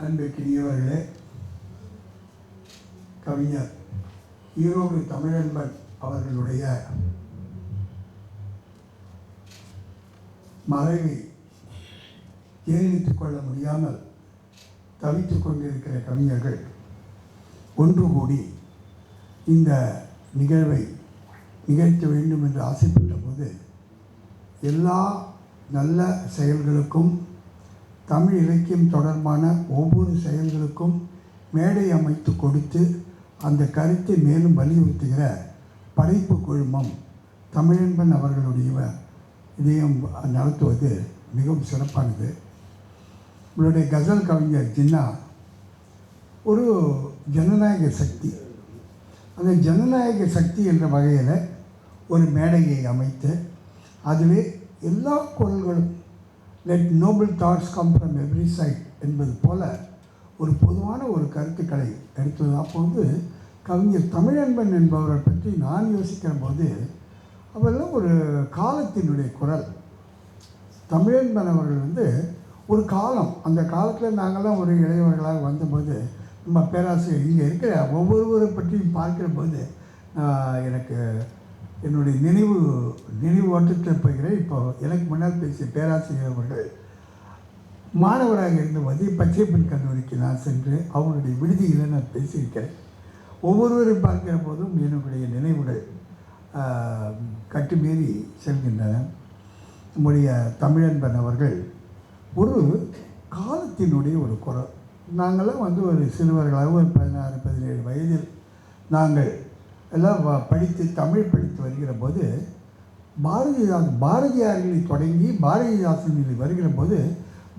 அன்பிற்கினியவர்களே கவிஞர் ஈரோடு தமிழன்பன் அவர்களுடைய மறைவை ஜீரணித்துக் கொள்ள முடியாமல் தவித்துக் கொண்டிருக்கிற கவிஞர்கள் ஒன்று கூடி இந்த நிகழ்வை நிகழ்த்த வேண்டும் என்று ஆசைப்பட்ட போது எல்லா நல்ல செயல்களுக்கும் தமிழ் இலக்கியம் தொடர்பான ஒவ்வொரு செயல்களுக்கும் மேடை அமைத்து கொடுத்து அந்த கருத்தை மேலும் வலியுறுத்துகிற படைப்பு குழுமம் தமிழன்பன் அவர்களுடைய இதையும் நடத்துவது மிகவும் சிறப்பானது. உங்களுடைய கசல் கவிஞர் ஜின்னா ஒரு ஜனநாயக சக்தி. அந்த ஜனநாயக சக்தி என்ற வகையில் ஒரு மேடையை அமைத்து அதில் எல்லா குரல்களும் let noble thoughts come from every side என்பது போல ஒரு பொதுவான ஒரு கருத்துக்களை எடுத்தது அப்போது கவிஞர் தமிழன்பன் என்பவரை பற்றி நான் யோசிக்கிற போது அவரெல்லாம் ஒரு காலத்தினுடைய குரல். தமிழன்பன் அவர்கள் வந்து ஒரு காலம் அந்த காலத்தில் நாங்கள்லாம் ஒரு இளையவர்களாக வந்தபோது நம்ம பேராசிரியர் இங்கே இருக்கிற ஒவ்வொருவரை பற்றியும் பார்க்கிற போது எனக்கு என்னுடைய நினைவு நினைவு ஓட்டத்தில் போகிறேன் இப்போ எனக்கு முன்னால் பேசிய பேராசிரியர் அவர்கள் மாணவராக இருந்த மதிய பச்சைப்பெண் கல்லூரிக்கு நான் சென்று அவங்களுடைய விடுதியில் நான் பேசியிருக்கிறேன். ஒவ்வொருவரும் பார்க்கிற போதும் என்னுடைய நினைவுகள் கட்டுமீறி செல்கின்றன. நம்முடைய தமிழன்பன் அவர்கள் ஒரு காலத்தினுடைய ஒரு குரல். நாங்களாம் வந்து ஒரு சிறுவர்களாக ஒரு பதினாறு பதினேழு வயதில் நாங்கள் எல்லாம் படித்து தமிழ் படித்து வருகிற போது பாரதிதாசன் பாரதியார்களை தொடங்கி பாரதிதாசனில் வருகிற போது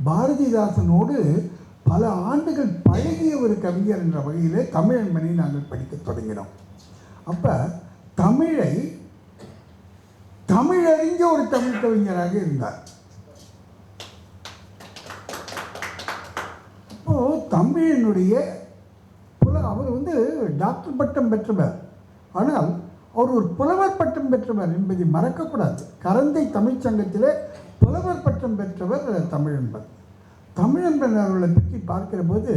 பாரதிதாசனோடு பல ஆண்டுகள் பழகிய ஒரு கவிஞர் என்ற வகையிலே தமிழன்பனை நாங்கள் படிக்கத் தொடங்கினோம். அப்போ தமிழை தமிழறிஞ்ச ஒரு தமிழ் கவிஞராக இருந்தார். அப்போது தமிழினுடைய புல அவர் வந்து டாக்டர் பட்டம் பெற்றவர். ஆனால் அவர் ஒரு புலவர் பட்டம் பெற்றவர் என்பதை மறக்கக்கூடாது. கரந்தை தமிழ்ச் சங்கத்திலே புலவர் பட்டம் பெற்றவர் தமிழன்பன். தமிழன்பன் அவர்களை பற்றி பார்க்கிற போது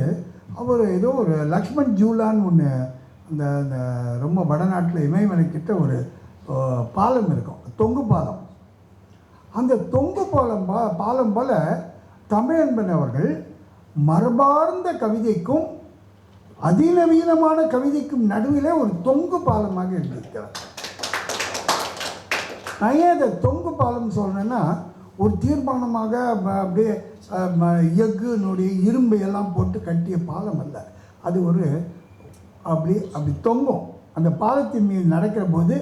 அவர் ஏதோ ஒரு லக்ஷ்மண் ஜூலான்னு ஒன்று அந்த அந்த ரொம்ப வடநாட்டில் இமயமலைக்கிட்ட ஒரு பாலம் இருக்கும். தொங்கு பாலம். அந்த தொங்கு பாலம் பா பாலம் போல் தமிழன்பன் அவர்கள் மரபார்ந்த கவிதைக்கும் அதிநவீனமான கவிதைக்கும் நடுவிலே ஒரு தொங்கு பாலமாக எழுதியிருக்கிறார். நான் ஏன் அதை தொங்கு பாலம் சொல்கிறேன்னா ஒரு தீர்மானமாக அப்படியே எஃகுனுடைய இரும்பை எல்லாம் போட்டு கட்டிய பாலம் அல்ல. அது ஒரு அப்படி அப்படி தொங்கும். அந்த பாலத்தின் மீது நடக்கிற போது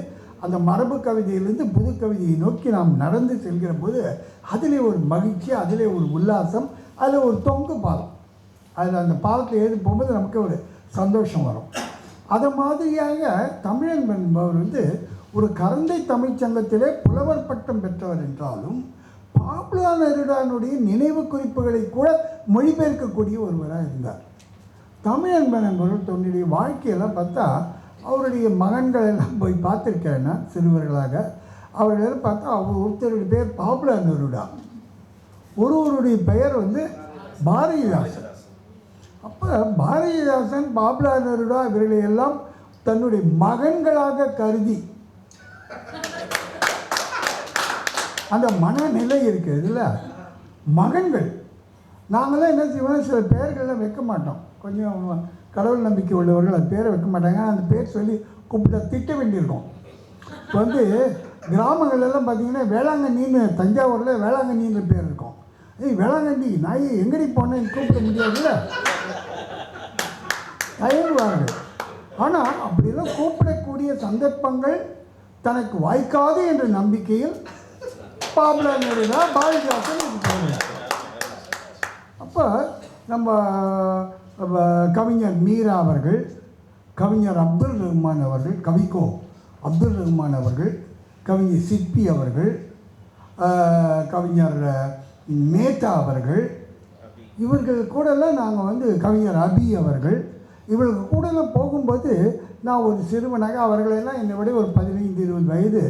அந்த மரபு கவிதையிலிருந்து புது கவிதையை நோக்கி நாம் நடந்து செல்கிற போது அதிலே ஒரு மகிழ்ச்சி அதிலே ஒரு உல்லாசம் அதில் ஒரு தொங்கு பாலம். அதில் அந்த பாலத்தில் ஏறி போகும்போது நமக்கு ஒரு சந்தோஷம் வரும். அதை மாதிரியாக தமிழன் என்பவர் வந்து ஒரு கரந்தை தமிழ்ச் சங்கத்திலே புலவர் பட்டம் பெற்றவர் என்றாலும் பாப்புலா நெருடானுடைய நினைவு குறிப்புகளை கூட மொழிபெயர்க்கக்கூடிய ஒருவராக இருந்தார். தமிழன்பன் என்பவர் தன்னுடைய வாழ்க்கையெல்லாம் பார்த்தா அவருடைய மகன்கள் எல்லாம் போய் பார்த்துருக்கேன்னா சிறுவர்களாக அவர்களெல்லாம் பார்த்தா அவர் ஒருத்தருடைய பேர் பாப்புலா நெருடா. ஒருவருடைய பெயர் வந்து பாரதிதாசன். அப்போ பாரதிதாசன் பாப்புலா நெருடா இவர்களை எல்லாம் தன்னுடைய மகன்களாக கருதி அந்த மனநிலை இருக்குதுல்ல மகன்கள். நாங்களாம் என்ன செய்வோம் சில பெயர்கள்லாம் வைக்க மாட்டோம். கொஞ்சம் கடவுள் நம்பிக்கை உள்ளவர்கள் அது பேரை வைக்க மாட்டாங்க. அந்த பேர் சொல்லி கூப்பிட்டா திட்ட வேண்டியிருக்கும். இப்போ வந்து கிராமங்கள்லாம் பார்த்தீங்கன்னா வேளாங்கண்ணின்னு தஞ்சாவூரில் வேளாங்கண்ணின்ற பேர் இருக்கும். ஏய் வேளாங்கண்ணி நாய் எங்கடி போனேன்னு கூப்பிட முடியாதுல்ல? தயங்குவார்கள். ஆனால் அப்படியெல்லாம் கூப்பிடக்கூடிய சந்தர்ப்பங்கள் தனக்கு வாய்க்காது என்ற நம்பிக்கையில் பாபுலா பாரதிதாசன் அப்போ நம்ம கவிஞர் மீரா அவர்கள் கவிஞர் அப்துல் ரஹ்மான் அவர்கள் கவிக்கோ அப்துல் ரஹ்மான் அவர்கள் கவிஞர் சிற்பி அவர்கள் கவிஞர் மேத்தா அவர்கள் இவர்கள் கூடலாம் நாங்கள் வந்து கவிஞர் அபி அவர்கள் இவளுக்கு கூடலாம் போகும்போது நான் ஒரு சிறுவனாக அவர்களெல்லாம் என்னை விட ஒரு பதினைந்து இருபது வயது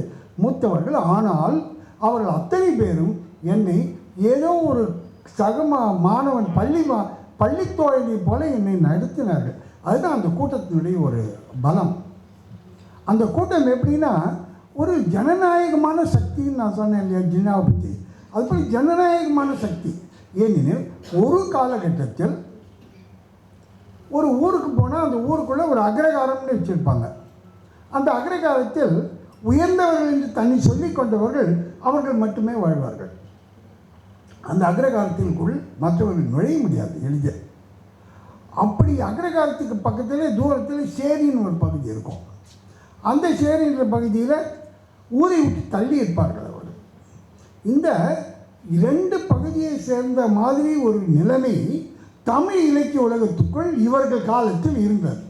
மூத்தவர்கள். ஆனால் அவர்கள் அத்தனை பேரும் என்னை ஏதோ ஒரு சகமா மாணவன் பள்ளி மா பள்ளித்தோழனை போல என்னை நடத்தினார்கள். அதுதான் அந்த கூட்டத்தினுடைய ஒரு பலம். அந்த கூட்டம் எப்படின்னா ஒரு ஜனநாயகமான சக்தின்னு நான் சொன்னேன் இல்லையா ஜின்னாவை பற்றி அதுபோல் ஜனநாயகமான சக்தி. ஏனெனில் ஒரு காலகட்டத்தில் ஒரு ஊருக்கு போனால் அந்த ஊருக்குள்ளே ஒரு அக்ரகாரம்னு வச்சுருப்பாங்க. அந்த அக்ரகாரத்தில் உயர்ந்தவர்கள் என்று தன்னை சொல்லிக் கொண்டவர்கள் அவர்கள் மட்டுமே வாழ்வார்கள். அந்த அக்ரகாரத்திற்குள் மற்றவர்கள் நுழைய முடியாது எளிய. அப்படி அக்ரகாரத்துக்கு பக்கத்தில் தூரத்தில் சேரின்னு ஒரு பகுதி இருக்கும். அந்த சேரின்ற பகுதியில் ஊரை விட்டு தள்ளி இருப்பார்கள் அவர்கள். இந்த இரண்டு பகுதியை சேர்ந்த மாதிரி ஒரு நிலைமை தமிழ் இலக்கிய உலகத்துக்குள் இவர்கள் காலத்தில் இருந்தது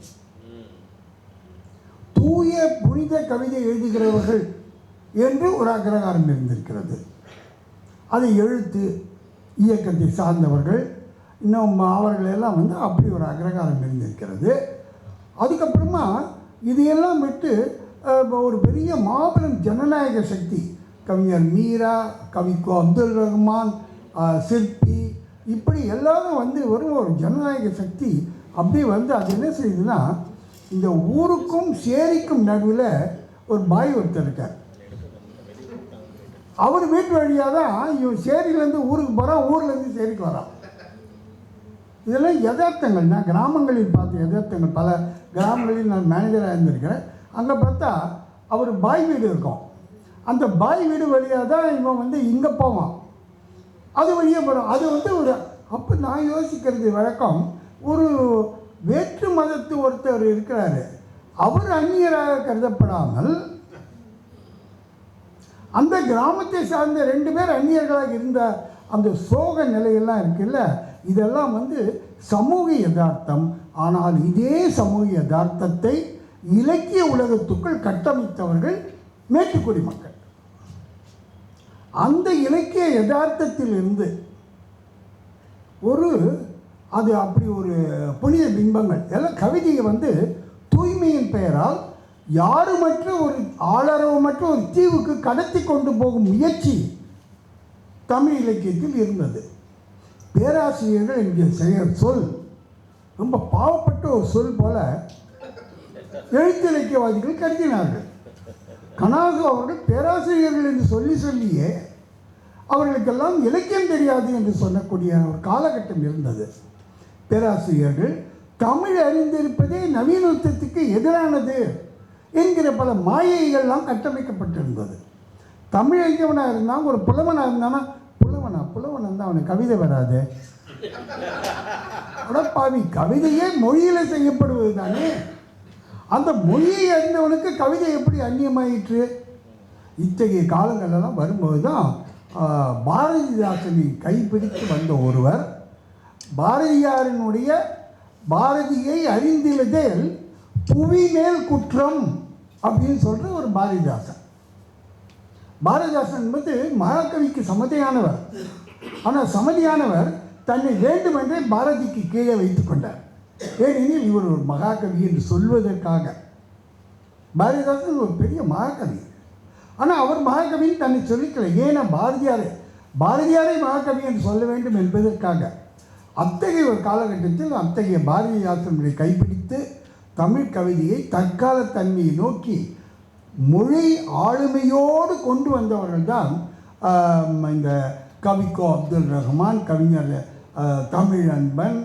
தூய புனித கவிதை எழுதுகிறவர்கள் என்று ஒரு அக்ரகாரம் இருந்திருக்கிறது. அது எழுத்து இயக்கத்தை சார்ந்தவர்கள் இன்னும் அவர்கள் எல்லாம் வந்து அப்படி ஒரு அக்ரகாரம் இருந்திருக்கிறது. அதுக்கப்புறமா இதையெல்லாம் விட்டு ஒரு பெரிய மாபெரும் ஜனநாயக சக்தி கவிஞர் மீரா கவிக்கோ அப்துல் ரஹ்மான் சிற்பி இப்படி எல்லாரும் வந்து வரும் ஒரு ஜனநாயக சக்தி அப்படி வந்து அது என்ன செய்யுதுன்னா இந்த ஊருக்கும் சேரிக்கும் நடுவில் ஒரு பாய் ஒருத்தர் இருக்கார். அவர் வீட்டு வழியாக தான் இவன் சேரியிலேருந்து ஊருக்கு போகிறான் ஊர்லேருந்து சேரிக்கு வரான் இதெல்லாம் யதார்த்தங்கள் நான் கிராமங்களில் பார்த்த யதார்த்தங்கள். பல கிராமங்களில் நான் மேனேஜராக இருந்திருக்கிறேன். அங்கே பார்த்தா அவர் பாய் வீடு இருக்கும். அந்த பாய் வீடு வழியாக தான் இவன் வந்து இங்கே போவான். அது வழியாக போகிறோம் அது வந்து ஒரு அப்போ நான் யோசிக்கிறது வழக்கம் ஒரு வேற்று மதத்து ஒருத்தர் இருக்கிறாரு. அவர் அந்நியராக கருதப்படாமல் அந்த கிராமத்தை சார்ந்த ரெண்டு பேர் அந்நியர்களாக இருந்த அந்த சோக நிலையெல்லாம் இருக்குல்ல இதெல்லாம் வந்து சமூக யதார்த்தம். ஆனால் இதே சமூக யதார்த்தத்தை இலக்கிய உலகத்துக்குள் கட்டமைத்தவர்கள் மேட்டுக்குடி மக்கள். அந்த இலக்கிய யதார்த்தத்திலிருந்து ஒரு அது அப்படி ஒரு புனித பிம்பங்கள். எல்லாம் கவிதையை வந்து தூய்மையின் பெயரால் யாருமற்ற ஒரு ஆளரவமற்ற ஒரு தீவுக்கு கடத்தி கொண்டு போகும் முயற்சி தமிழ் இலக்கியத்தில் இருந்தது. பேராசிரியர்கள் இங்கே செயல் சொல் ரொம்ப பாவப்பட்ட ஒரு சொல் போல எழுத்து இலக்கியவாதிகள் கருதினார்கள். கனாகு அவர்கள் பேராசிரியர்கள் என்று சொல்லி சொல்லியே அவர்களுக்கெல்லாம் இலக்கியம் தெரியாது என்று சொல்லக்கூடிய ஒரு காலகட்டம் இருந்தது. பேராசிரியர்கள் தமிழ் அறிந்திருப்பதே நவீனத்துவத்துக்கு எதிரானது என்கிற பல மாயைகள்லாம் கட்டமைக்கப்பட்டிருந்தது. தமிழ் அறிஞவனாக இருந்தான் ஒரு புலவனாக இருந்தானா புலவனா புலவன் இருந்தால் அவனுக்கு கவிதை வராது. அடப்பாவி கவிதையே மொழியில் செய்யப்படுவது தானே? அந்த மொழியை அறிந்தவனுக்கு கவிதை எப்படி அந்நியமாயிற்று? இத்தகைய காலங்களெல்லாம் வரும்போது தான் பாரதிதாசனை கைப்பிடித்து வந்த ஒருவர் பாரதியாரினுடைய பாரதியை அறிந்திலதில் புவி மேல் குற்றம் அப்படின்னு சொல்கிற ஒரு பாரதிதாசன். பாரதிதாசன் என்பது மகாகவிக்கு சமதியானவர். ஆனால் சமதியானவர் தன்னை வேண்டுமென்றே பாரதிக்கு கீழே வைத்துக்கொண்டார் ஏனெனில் இவர் ஒரு மகாகவி என்று சொல்வதற்காக. பாரதிதாசன் ஒரு பெரிய மகாகவி. ஆனால் அவர் மகாகவின்னு தன்னை சொல்லிக்கல. ஏன்னா பாரதியாரை பாரதியாரை மகாகவி என்று சொல்ல வேண்டும் என்பதற்காக. அத்தகைய ஒரு காலகட்டத்தில் அத்தகைய பாரதிதாசனுடைய கைப்பிடித்து தமிழ் கவிதையை தற்கால தன்மையை நோக்கி மொழி ஆளுமையோடு கொண்டு வந்தவர்கள் தான் இந்த கவிக்கோ அப்துல் ரஹ்மான் கவிஞர் தமிழ் அன்பன்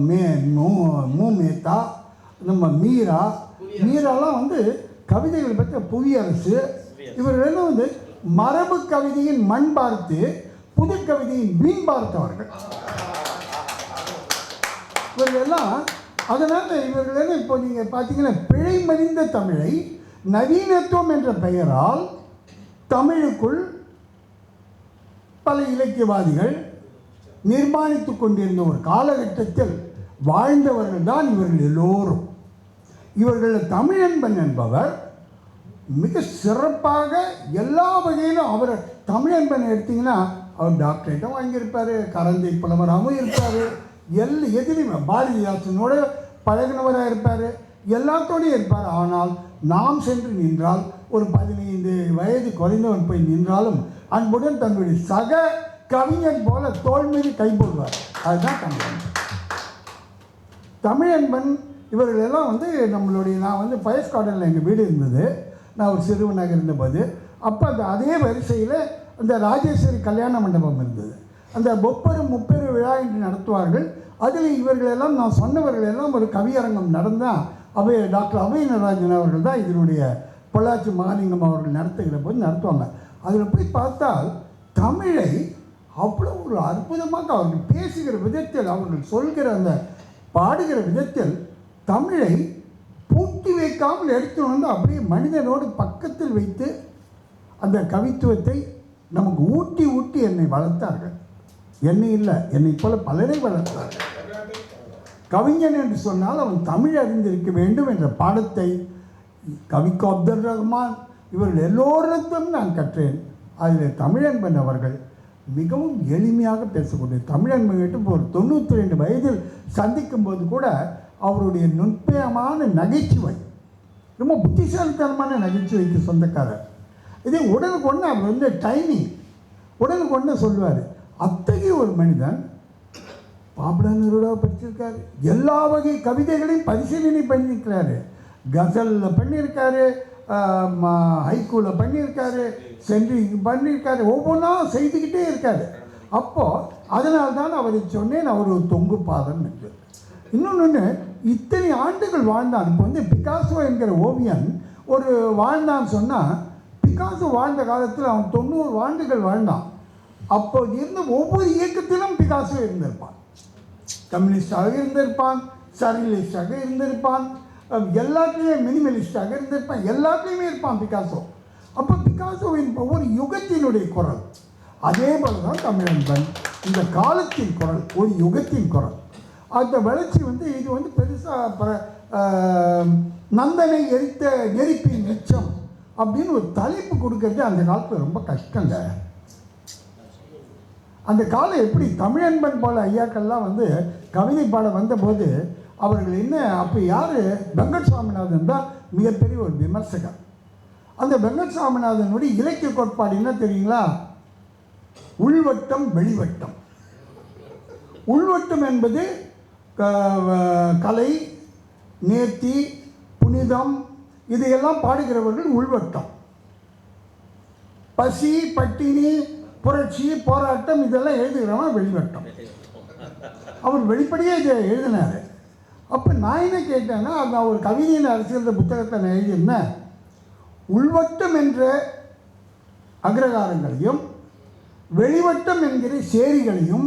மே மு மு மேத்தா நம்ம மீரா. மீராலாம் வந்து கவிதைகள் பற்றி புவியரசு. இவர்களெல்லாம் வந்து மரபு கவிதையின் மண் பார்த்து புது கவிதையின் மீன் பார்த்தவர்கள் இவர்களெல்லாம் அதனால் இவர்களெல்லாம் இப்போ நீங்கள் பார்த்தீங்கன்னா பிழை மறிந்த தமிழை நவீனத்துவம் என்ற பெயரால் தமிழுக்குள் பல இலக்கியவாதிகள் நிர்மாணித்து கொண்டிருந்த ஒரு காலகட்டத்தில் வாழ்ந்தவர்கள் தான் இவர்கள் எல்லோரும். இவர்கள் தமிழன்பன் என்பவர் மிக சிறப்பாக எல்லா வகையிலும் அவர் தமிழன்பன் எடுத்திங்கன்னா அவர் டாக்டரேட்டும் வாங்கியிருப்பார் கரந்தை புலவராகவும் இருப்பார் எல் எதிரியுமே பாரதிதாசனோட பழகினவராக இருப்பார் எல்லாத்தோடையும் இருப்பார். ஆனால் நாம் சென்று நின்றால் ஒரு பதினைந்து வயது குறைந்தவன் போய் நின்றாலும் அன்புடன் தன்னுடைய சக கவிஞன் போல தோல் மீது கை போடுவார். அதுதான் தமிழன். தமிழன்பன் இவர்கள் எல்லாம் வந்து நம்மளுடைய நான் வந்து பயஸ் கார்டனில் எங்கள் வீடு இருந்தது. நான் ஒரு சிறுவனாக இருந்தபோது. அப்போ அந்த அதே வரிசையில் அந்த ராஜேஸ்வரி கல்யாண மண்டபம் இருந்தது. அந்த பொப்பெரும் முப்பெரு விழா என்று நடத்துவார்கள். அதில் இவர்களெல்லாம் நான் சொன்னவர்கள் எல்லாம் ஒரு கவியரங்கம் நடந்தால் அவை டாக்டர் அபய நடராஜன் அவர்கள் தான் இதனுடைய பொள்ளாச்சி மகாலிங்கம் அவர்கள் நடத்துகிற போது நடத்துவாங்க. அதில் போய் பார்த்தால் தமிழை அவ்வளோ ஒரு அற்புதமாக அவர்கள் பேசுகிற விதத்தில் அவர்கள் சொல்கிற அந்த பாடுகிற விதத்தில் தமிழை பூட்டி வைக்காமல் எடுத்து வந்து அப்படியே மனிதனோடு பக்கத்தில் வைத்து அந்த கவித்துவத்தை நமக்கு ஊட்டி ஊட்டி என்னை வளர்த்தார்கள். என்னை இல்லை என்னை போல பலரை வளர்த்தார்கள். கவிஞன் என்று சொன்னால் அவன் தமிழ் அறிந்திருக்க வேண்டும் என்ற பாடத்தை கவிக்கு அப்துல் ரஹ்மான் இவர்கள் எல்லோரிடத்தும் நான் கற்றேன். அதில் தமிழன்பன் அவர்கள் மிகவும் எளிமையாக பேசக்கூடிய தமிழன் கிட்ட ஒரு தொண்ணூற்றி ரெண்டு வயதில் சந்திக்கும் போது கூட அவருடைய நுட்பமான நகைச்சுவை ரொம்ப புத்திசாலித்தனமான நகைச்சுவைக்கு சொந்தக்காரர். இதே உடனுக்கு ஒன்று அவர் வந்து டைமிங் உடனுக்கு ஒன்று சொல்லுவார் அத்தகைய ஒரு மனிதன் பாபுலா படிச்சிருக்காரு. எல்லா வகை கவிதைகளையும் பரிசீலனை பண்ணியிருக்கிறாரு. கசலில் பண்ணியிருக்காரு ஹைக்கூவில் பண்ணியிருக்காரு சென்ட்ரிங் பண்ணியிருக்காரு ஒவ்வொன்றா செய்துக்கிட்டே இருக்காரு. அப்போது அதனால தான் அவரை சொன்னேன் அவர் ஒரு தொங்கு பாதம் என்று. இன்னொன்று இத்தனை ஆண்டுகள் வாழ்ந்தான். இப்போ வந்து பிகாசோ என்கிற ஓவியன் ஒரு வாழ்ந்தான்னு சொன்னால் பிகாசோ வாழ்ந்த காலத்தில் அவன் தொண்ணூறு ஆண்டுகள் வாழ்ந்தான். அப்போது இருந்த ஒவ்வொரு இயக்கத்திலும் பிகாசோ இருந்திருப்பான். கம்யூனிஸ்டாக இருந்திருப்பான் சர்வலிஸ்டாக இருந்திருப்பான் எல்லாத்துலேயுமே மினிமலிஸ்டாக இருந்திருப்பான் எல்லாத்துலேயுமே இருப்பான் பிகாசோ. அப்போ பிகாசோவின் ஒவ்வொரு யுகத்தினுடைய குரல். அதே போல தான் தமிழன்பன். இந்த காலத்தின் குரல் ஒரு யுகத்தின் குரல். அந்த வளர்ச்சி வந்து இது வந்து பெருசாக நந்தனை எரித்த நெருப்பின் மிச்சம் அப்படின்னு ஒரு தலைப்பு கொடுக்கறது அந்த காலத்தில் ரொம்ப கஷ்டங்க. அந்த காலம் எப்படி தமிழன்பன் போல ஐயாக்கள்லாம் வந்து கவிதை பாட வந்தபோது அவர்கள் என்ன? அப்போ யார்? வெங்கட் சுவாமிநாதன் தான் மிகப்பெரிய ஒரு விமர்சகர். அந்த வெங்கட் சுவாமிநாதனுடைய இலக்கிய கோட்பாடு என்ன தெரியுங்களா? உள்வட்டம் வெளிவட்டம். உள்வட்டம் என்பது கலை நேர்த்தி புனிதம் இதையெல்லாம் பாடுகிறவர்கள் உள்வட்டம். பசி பட்டினி புரட்சி போராட்டம் இதெல்லாம் எழுதுகிறவன் வெளிவட்டம். அவர் வெளிப்படையே இதை எழுதினார். அப்போ நான் என்ன கேட்டேன்னா நான் ஒரு கவிதையின் அரசியல் புத்தகத்தை நான் எழுதியிருந்தேன். உள்வட்டம் என்ற அக்ரகாரங்களையும் வெளிவட்டம் என்கிற சேரிகளையும்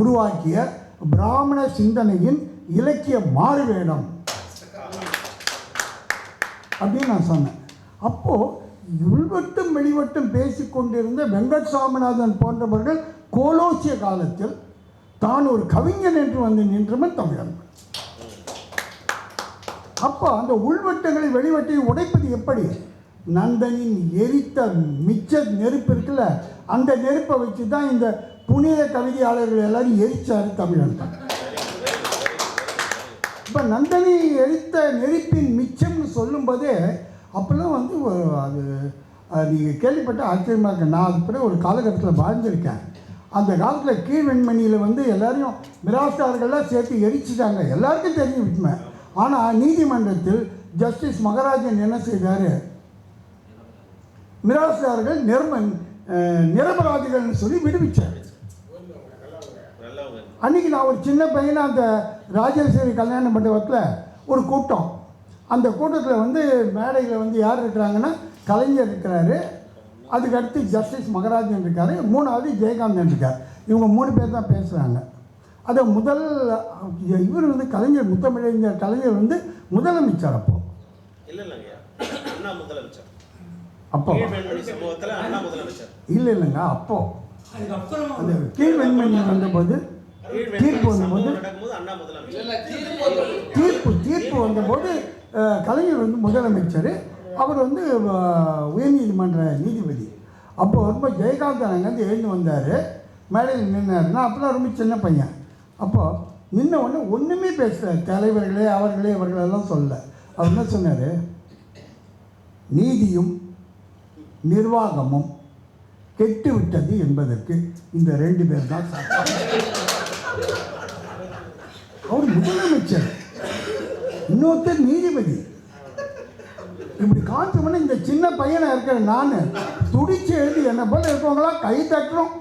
உருவாக்கிய பிராமண சிந்தனையின் இலக்கிய மாறுவேடம். அப்படின்னு நான் சொன்னேன். அப்போது உள்வட்டம் வெளிவட்டம் பேசிக்கொண்டிருந்த வெங்கட் சாமிநாதன் போன்றவர்கள் கோலோச்சிய காலத்தில் தான் ஒரு கவிஞன் என்று வந்து நின்றவன் தமிழன். அப்போ அந்த உள்வட்டங்களை வெளிவட்டை உடைப்பது எப்படி? நந்தனின் எரித்த மிச்ச நெருப்பு இருக்குல்ல அந்த நெருப்பை வச்சு தான் இந்த புனித கவிதையாளர்கள் எல்லாரும் எரிச்சாரு தமிழன் இப்போ நந்தனி எரித்த நெருப்பின் மிச்சம்னு சொல்லும்போதே அப்போல்லாம் வந்து அது நீங்கள் கேள்விப்பட்ட ஆச்சரியமாக இருக்கு. நான் அது ஒரு காலகட்டத்தில் வாழ்ந்திருக்கேன். அந்த காலத்தில் கீழ்வெண்மணியில் வந்து எல்லாரையும் மிராஸ்தார்கள்லாம் சேர்த்து எரிச்சிட்டாங்க. எல்லாருக்கும் தெரியும் விட்டுமே ஆனால் நீதிமன்றத்தில் ஜஸ்டிஸ் மகராஜன் என்ன செய்தார்? மிராஸ்தார்கள் நிர்மன் நிரபராதிகள்னு சொல்லி விடுவிச்சார். அன்னைக்கு அன்றைக்கி நான் ஒரு சின்ன பையனா அந்த ராஜேஸ்வரி கல்யாண மண்டபத்தில் ஒரு கூட்டம். அந்த கூட்டத்தில் வந்து மேடையில் வந்து யார் இருக்கிறாங்கன்னா கலைஞர் இருக்கிறாரு. அதுக்கடுத்து ஜஸ்டிஸ் மகராஜன் இருக்கார். மூணாவது ஜெயகாந்தன் இருக்கார். இவங்க மூணு பேர் தான் பேசுகிறாங்க அதை முதல் இவர் வந்து கலைஞர் முத்தமிழறிஞர் கலைஞர் வந்து முதலமைச்சர் அப்போ. இல்ல இல்லைங்க. அண்ணா முதலமைச்சர். அப்போ. அண்ணா முதலமைச்சர். இல்லை இல்லைங்க அப்போ. அந்த கீழ்வெண்மணி வந்தபோது தீர்ப்பு வந்தபோது தீர்ப்பு தீர்ப்பு வந்தபோது கலைஞர் வந்து முதலமைச்சர். அவர் வந்து உயர்நீதிமன்ற நீதிபதி. அப்போ ரொம்ப ஜெயகாந்தன் அங்கேருந்து எழுந்து வந்தார். மேடையில் நின்னார் நான் அப்போலாம் ரொம்ப சின்ன பையன். அப்போது முன்ன ஒன்று ஒன்றுமே பேசல. தலைவர்களே அவர்களே இவர்களெல்லாம் சொல்ல. அவர் என்ன சொன்னார்? நீதியும் நிர்வாகமும் கெட்டுவிட்டது என்பதற்கு இந்த ரெண்டு பேர் தான் அவர் முதலமைச்சர். இன்னொருத்தர் நீதிபதி. இப்படி காஞ்சவன இந்த சின்ன பையனை இருக்கிற நான் துடிச்சு எழுதி என்ன போல இருக்கவங்களாம் கை தட்டுறோம்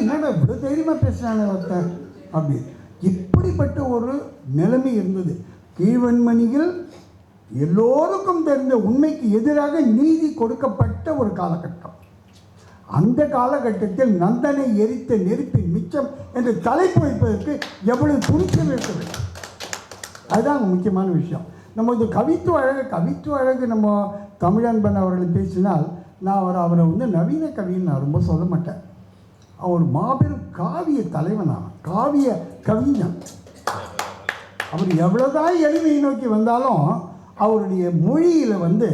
என்னடா இவ்வளோ தைரியமாக பேசுகிறானே ஒருத்தன்? அப்படி. இப்படிப்பட்ட ஒரு நிலைமை இருந்தது. கீழ்வன்மணியில் எல்லோருக்கும் தெரிந்த உண்மைக்கு எதிராக நீதி கொடுக்கப்பட்ட ஒரு காலகட்டம். அந்த காலகட்டத்தில் நந்தனை எரித்த நெருப்பின் மிச்சம் என்று தலைப்பு வைப்பதற்கு எவ்வளவு துணிச்சல் வேண்டும்? அதுதான் முக்கியமான விஷயம். நம்ம இந்த கவித்துவ அழகு கவித்துவ அழகு நம்ம தமிழன்பன் அவர்கள் பேசினால் நான் அவர் அவரை வந்து நவீன கவின்னு நான் ரொம்ப சொல்ல மாட்டேன். அவர் மாபெரும் காவிய தலைவனான காவிய கவிஞன். அவர் எவ்வளோதான் எளிமையை நோக்கி வந்தாலும் அவருடைய மொழியில் வந்து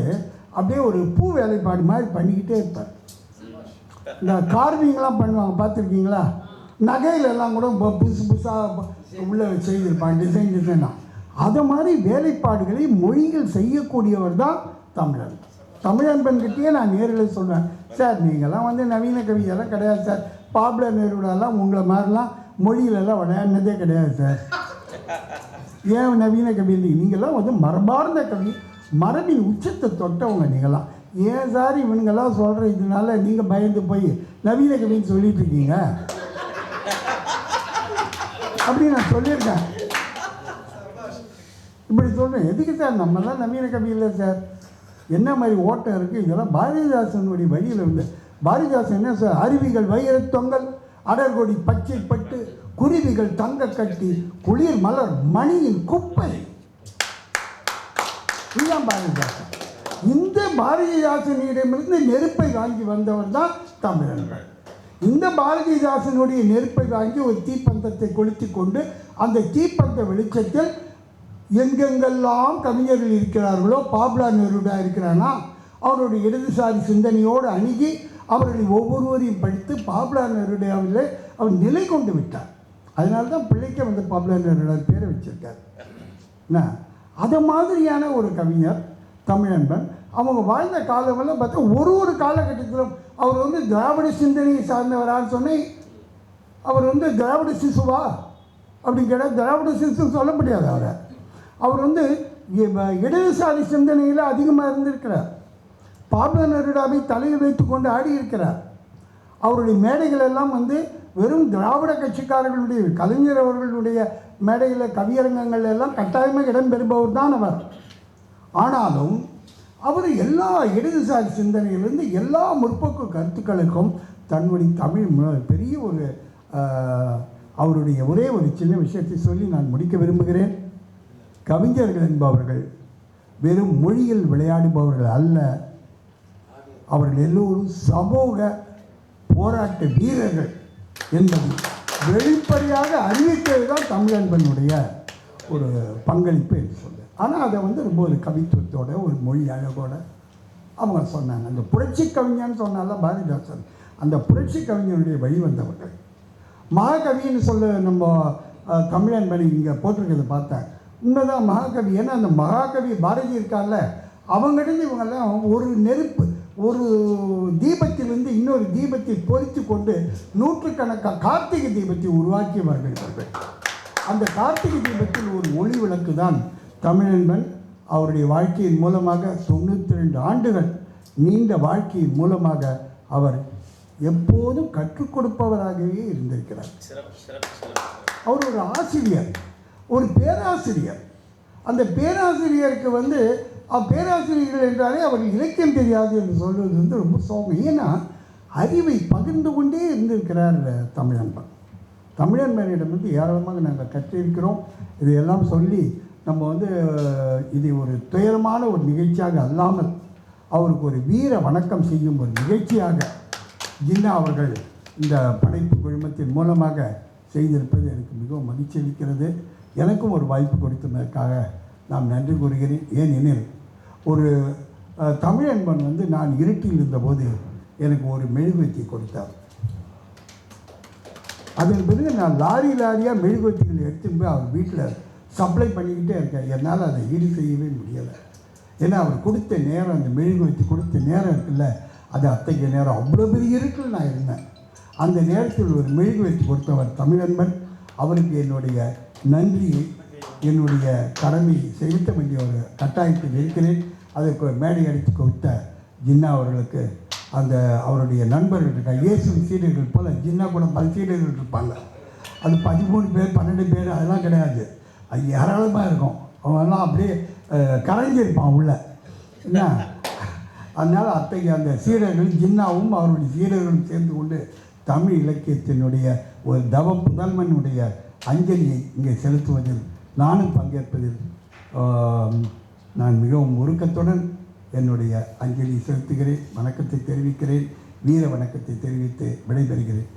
அப்படியே ஒரு பூ வேலைப்பாடு மாதிரி பண்ணிக்கிட்டே இருப்பார். இந்த கார்விங்லாம் பண்ணுவாங்க பார்த்துருக்கீங்களா? நகையில எல்லாம் கூட புதுசு புதுசாக உள்ள செய்திருப்பாங்க டிசைன் டிசைனாக அது மாதிரி வேலைப்பாடுகளை மொழிகள் செய்யக்கூடியவர் தான் தமிழன் தமிழன்பன்கிட்டயே நான் நேரில் சொல்வேன் சார் நீங்கள்லாம் வந்து நவீன கவிதையெல்லாம் கிடையாது சார். பாப்புலர் நேருடாலாம் உங்களை மாதிரிலாம் மொழியிலெல்லாம் விளையாடினதே கிடையாது சார். ஏன் நவீன கவி இல்லை? நீங்களாம் வந்து மரபார்ந்த கவி மரபின் உச்சத்தை தொட்டவங்க நீங்களாம் ஏன் சார் இவனுங்கெல்லாம் சொல்கிற இதனால நீங்கள் பயந்து போய் நவீன கவின்னு சொல்லிட்டு இருக்கீங்க? அப்படி நான் சொல்லியிருக்கேன். இப்படி சொல்கிறேன் எதுக்கு சார்? நம்மலாம் நவீன கவி இல்லை சார். என்ன மாதிரி ஓட்டம் இருக்குது இதெல்லாம் பாரதிதாசனுடைய வழியில் இருந்து பாரதிதாசன் என்ன சார் அருவிகள் வைரத் தொங்கல் அடர்கொடி பச்சை பட்டு குருவிகள் தங்க கட்டி குளிர் மலர் மணியின் குப்பை. இதுதான் பாரதிதாசன். இந்த பாரதிதாசனிடமிருந்து நெருப்பை வாங்கி வந்தவர் தான் தமிழர்கள். இந்த பாரதிதாசனுடைய நெருப்பை வாங்கி ஒரு தீப்பந்தத்தை கொளுத்தி கொண்டு அந்த தீப்பந்த வெளிச்சத்தில் எங்கெங்கெல்லாம் கவிஞர்கள் இருக்கிறார்களோ பாப்லா நெருடா இருக்கிறானா அவருடைய இடதுசாரி சிந்தனையோடு அணுகி அவர்களை ஒவ்வொருவரையும் படித்து பாப்லா நெருடாவில் அவர் நிலை கொண்டு விட்டார் அதனால தான் பிள்ளைக்கு வந்து பாப்லா நெருடா பேரை வச்சிருக்கார். என்ன? அது மாதிரியான ஒரு கவிஞர் தமிழன்பன் அவங்க வாழ்ந்த காலமெல்லாம் பார்த்தா ஒரு ஒரு காலகட்டத்திலும் அவர் வந்து திராவிட சிந்தனையை சார்ந்தவரான்னு சொன்னேன். அவர் வந்து திராவிட சிசுவா அப்படின்னு கேட்டால் திராவிட சிசு சொல்ல முடியாது அவரை. அவர் வந்து இடதுசாரி சிந்தனையில் அதிகமாக இருந்திருக்கிறார். பாப்ல நெருடாவை தலையில் வைத்து கொண்டு ஆடியிருக்கிறார். அவருடைய மேடைகள் எல்லாம் வந்து வெறும் திராவிட கட்சிக்காரர்களுடைய கலைஞர் அவர்களுடைய மேடையில் கவியரங்கங்கள் எல்லாம் கட்டாயமாக இடம்பெறுபவர் தான் அவர். ஆனாலும் அவர் எல்லா இடதுசாரி சிந்தனையிலிருந்து எல்லா முற்போக்கு கருத்துக்களுக்கும் தன்னுடைய தமிழ் பெரிய ஒரு அவருடைய ஒரே ஒரு சின்ன விஷயத்தை சொல்லி நான் முடிக்க விரும்புகிறேன். கவிஞர்கள் என்பவர்கள் வெறும் மொழியில் விளையாடுபவர்கள் அல்ல. அவர்கள் எல்லோரும் சமூக போராட்ட வீரர்கள் என்பது வெளிப்படையாக அறிவித்தது தான் தமிழன்பனுடைய ஒரு பங்களிப்பு என்று சொல்லுவேன் ஆனால் அதை வந்து ரொம்ப ஒரு கவித்துவத்தோட ஒரு மொழி அழகோட அவங்க சொன்னாங்க. அந்த புரட்சி கவிஞன்னு சொன்னால பாரதிதாசன் அந்த புரட்சி கவிஞனுடைய வழி வந்தவர்கள். மகாகவின்னு சொல்ல நம்ம அஹ், இங்கே போட்டிருக்கிறத பார்த்தேன். உண்மைதான் மகாகவி. ஏன்னா அந்த மகாகவி பாரதி இருக்கார்ல அவங்கிட்ட இவங்கெல்லாம் ஒரு நெருப்பு. ஒரு தீபத்திலிருந்து இன்னொரு தீபத்தை பொறித்து கொண்டு நூற்றுக்கணக்கான கார்த்திகை தீபத்தை உருவாக்கியவர்கள் வருகின்றார்கள் அந்த கார்த்திகை தீபத்தில் ஒரு ஒளி விளக்கு தான் தமிழன்பன் அவருடைய வாழ்க்கையின் மூலமாக தொண்ணூற்றி ரெண்டு ஆண்டுகள் நீண்ட வாழ்க்கையின் மூலமாக அவர் எப்போதும் கற்றுக் கொடுப்பவராகவே இருந்திருக்கிறார். அவர் ஒரு ஆசிரியர் ஒரு பேராசிரியர். அந்த பேராசிரியருக்கு வந்து பேராசிரியர்கள் என்றாலே அவருக்கு இலக்கியம் தெரியாது என்று சொல்வது வந்து ரொம்ப சோகம். ஏன்னா அறிவை பகிர்ந்து கொண்டே இருந்திருக்கிறார் அஹ், தமிழன்பன். தமிழன்பனிடம் வந்து ஏராளமாக நாங்கள் கற்றிருக்கிறோம். இதையெல்லாம் சொல்லி நம்ம வந்து இது ஒரு துயரமான ஒரு நிகழ்ச்சியாக அல்லாமல் அவருக்கு ஒரு வீர வணக்கம் செய்யும் ஒரு நிகழ்ச்சியாக ஜின்னா அவர்கள் இந்த படைப்பு குழுமத்தின் மூலமாக செய்திருப்பது எனக்கு மிகவும் மகிழ்ச்சி அளிக்கிறது எனக்கும் ஒரு வாய்ப்பு கொடுத்ததற்காக நான் நன்றி கூறுகிறேன். ஏனெனில் ஒரு தமிழன்பன் வந்து நான் இருட்டில் இருந்தபோது எனக்கு ஒரு மெழுகுவர்த்தி கொடுத்தார். அதன் பிறகு நான் லாரி லாரியாக மெழுகுவத்திகள் எடுத்துன்னு போய் அவர் வீட்டில் சப்ளை பண்ணிக்கிட்டே இருக்கேன். என்னால் அதை ஈடு செய்யவே முடியலை. ஏன்னா அவர் கொடுத்த நேரம் அந்த மெழுகுவத்தி கொடுத்த நேரம் இருக்குல்ல அது அத்தகைய நேரம் அவ்வளோ பெரிய இருட்டில் நான் இருந்தேன். அந்த நேரத்தில் ஒரு மெழுகுவத்தி கொடுத்தவர் தமிழன்பன் அவருக்கு என்னுடைய நன்றியை என்னுடைய கடமை செலுத்த வேண்டிய ஒரு கட்டாயத்தில் இருக்கிறேன். அதற்கு மேடை அடித்து கொடுத்த ஜின்னா அவர்களுக்கு அந்த அவருடைய நண்பர்கள் இருக்காங்க இயேசு சீடர்கள் போல் ஜின்னா கூட பல சீடர்கள் இருப்பாங்க. அது பதிமூணு பேர் பன்னெண்டு பேர் அதெல்லாம் கிடையாது. அது ஏராளமாக இருக்கும். அவங்கெல்லாம் அப்படியே கரைஞ்சிருப்பான் உள்ள. என்ன? அதனால் அத்தகைய அந்த சீடர்கள் ஜின்னாவும் அவருடைய சீடர்களும் சேர்ந்து கொண்டு தமிழ் இலக்கியத்தினுடைய ஒரு தவ புதல்வனுடைய அஞ்சலியை இங்கே செலுத்துவதில் நானும் பங்கேற்பதில் நான் மிகவும் முருக்கத்துடன் என்னுடைய அஞ்சலி செலுத்துகிறேன் வணக்கத்தை தெரிவிக்கிறேன் வீர வணக்கத்தை தெரிவித்து விடைபெறுகிறேன்.